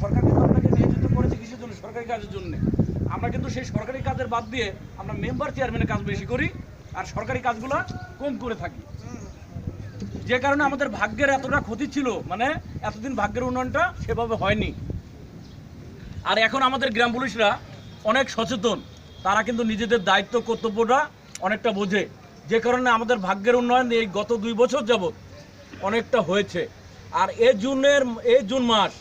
সরকার কিন্তু আপনাকে নিয়োজিত করেছে কিসের জন্য? সরকারি কাজের জন্য। আমরা কিন্তু সেই সরকারি কাজের বাদ দিয়ে আমরা মেম্বার চেয়ারম্যানের কাজ বেশি করি আর সরকারি কাজগুলো কম করে থাকি। যে কারণে আমাদের ভাগ্যের এতটা ক্ষতি ছিল মানে এতদিন ভাগ্যের উন্নয়নটা সেভাবে হয়নি। আর এখন আমাদের গ্রাম পুলিশরা অনেক সচেতন। তারা কিন্তু নিজেদের দায়িত্ব, কর্তব্যটা অনেকটা বোঝে। যে কারণে আমাদের ভাগ্যের উন্নয়ন এই গত দুই বছর যাবৎ অনেকটা হয়েছে। আর এ জুনের, এ জুন মাস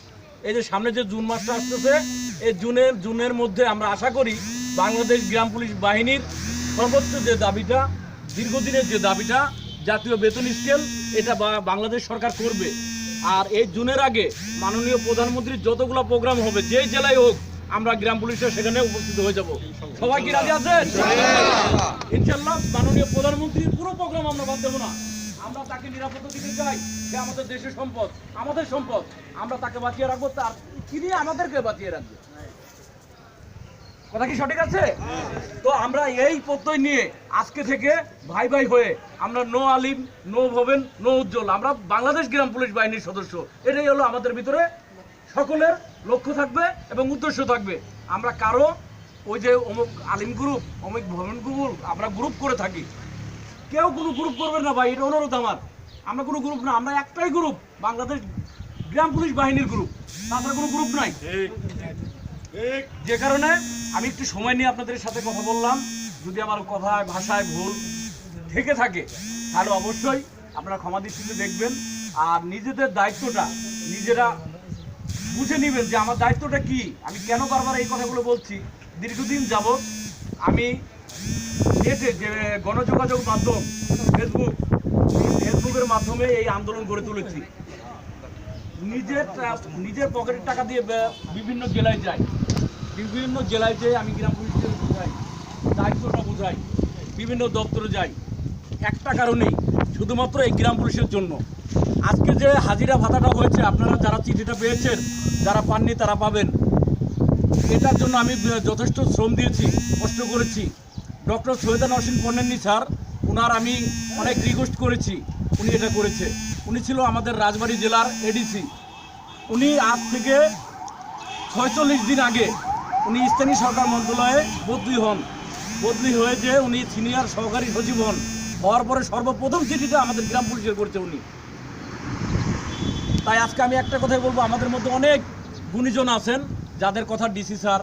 এই যে সামনে যে জুন মাসটা আসতেছে এই জুনের জুনের মধ্যে আমরা আশা করি বাংলাদেশ গ্রাম পুলিশ বাহিনীর সর্বোচ্চ যে দাবিটা দীর্ঘদিনের যে দাবিটা জাতীয় বেতন স্কেল এটা বাংলাদেশ সরকার করবে। আর এই জুনের আগে মাননীয় প্রধানমন্ত্রীর যতগুলো প্রোগ্রাম হবে যেই জেলায় হোক আমরা গ্রাম পুলিশের সেখানে উপস্থিত হয়ে যাব। সবাই কি রাজি আছে ইনশাল্লাহ মাননীয় প্রধানমন্ত্রীর পুরো প্রোগ্রাম আমরা বাদ দেবো না। আমরা তাকে নিরাপত্তা দিতে চাই। সে আমাদের দেশের সম্পদ, আমাদের সম্পদ। আমরা তাকে বাঁচিয়ে রাখব, তার তিনি আমাদেরকে বাঁচিয়ে রাখবে। কথা কি সঠিক আছে? তো আমরা এই প্রত্যয় নিয়ে আজকে থেকে ভাই ভাই হয়ে আমরা no Alim, no Bhaben, no Ujjwal. আমরা বাংলাদেশ গ্রাম পুলিশ বাহিনীর সদস্য। এটাই হলো আমাদের ভিতরে সকলের লক্ষ্য থাকবে এবং উদ্দেশ্য থাকবে। আমরা কারও ওই যে অমুক আলিম গ্রুপ অমুক ভবন গ্রুপ আমরা গ্রুপ করে থাকি। কেউ কোনো গ্রুপ করবে না ভাই এটা অনুরোধ আমার। আমরা কোনো গ্রুপ না আমরা একটাই গ্রুপ বাংলাদেশ গ্রাম পুলিশ বাহিনীর গ্রুপ তাছাড়া কোনো গ্রুপ নাই। যে কারণে আমি একটু সময় নিয়ে আপনাদের সাথে কথা বললাম। যদি আমার কথায় ভাষায় ভুল থেকে থাকে তাহলে অবশ্যই আপনারা ক্ষমা দৃষ্টিতে দেখবেন। আর নিজেদের দায়িত্বটা নিজেরা বুঝে নেবেন যে আমার দায়িত্বটা কি। আমি কেন বারবার এই কথাগুলো বলছি? দীর্ঘদিন যাবৎ আমি যে গণযোগাযোগ মাধ্যম ফেসবুক ফেসবুকের মাধ্যমে এই আন্দোলন গড়ে তুলেছি। নিজের নিজের পকেটের টাকা দিয়ে বিভিন্ন জেলায় যাই। বিভিন্ন জেলায় যেয়ে আমি গ্রাম পুলিশকে বোঝাই, দায়িত্বটা বোঝাই, বিভিন্ন দপ্তরে যাই। একটা কারণেই শুধুমাত্র এই গ্রাম পুলিশের জন্য। আজকে যে হাজিরা ভাতাটা হয়েছে, আপনারা যারা চিঠিটা পেয়েছেন, যারা পাননি তারা পাবেন। এটার জন্য আমি যথেষ্ট শ্রম দিয়েছি, কষ্ট করেছি। ডক্টর সৈয়দা নরসিং পন্নেন্নি স্যার ওনার আমি অনেক রিকোয়েস্ট করেছি, উনি এটা করেছে। উনি ছিল আমাদের রাজবাড়ী জেলার এডিসি উনি আজ থেকে ছয়চল্লিশ দিন আগে উনি স্থানীয় সরকার মন্ত্রণালয়ে বদলি হন। বদলি হয়ে যে উনি সিনিয়র সহকারী সচিব হন। হওয়ার পরে সর্বপ্রথম চিঠিটা আমাদের গ্রাম পুলিশের করছে উনি। তাই আজকে আমি একটা কথাই বলব, আমাদের মধ্যে অনেক গুণীজন আছেন। যাদের কথা ডিসি স্যার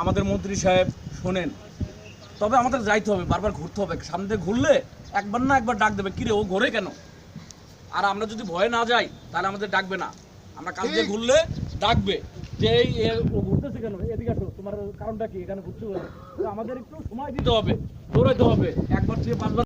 আমাদের মন্ত্রী সাহেব শোনেন তবে আমাদের যাইতে হবে বারবার ঘুরতে হবে। সামনে ঘুরলে একবার না একবার ডাক দেবে কিরে ও ঘোরে কেন? আর আমরা যদি ভয়ে না যাই তাহলে আমাদের ডাকবে না। আমরা কাল দিয়ে ঘুরলে ডাকবে যে এই ও ঘুরতেছে কেন? এদিকে আসো তোমার কারণটা কি? এখানে ঘুরতে আমাদের একটু সময় দিতে হবে দৌড়াইতে হবে। একবার থেকে পাঁচবার